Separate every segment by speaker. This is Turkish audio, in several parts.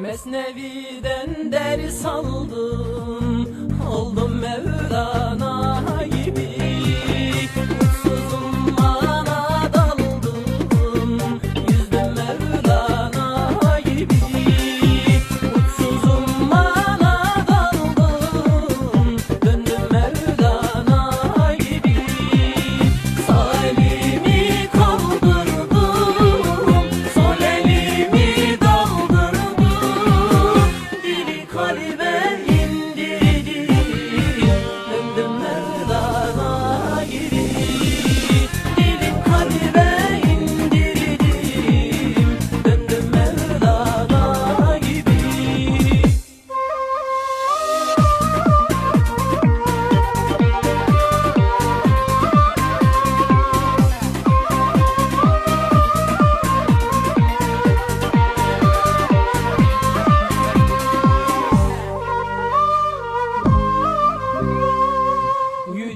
Speaker 1: Mesnevi'den ders aldım. Maria.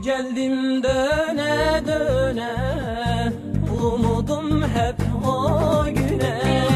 Speaker 1: Geldim döne döne Umudum hep o güne.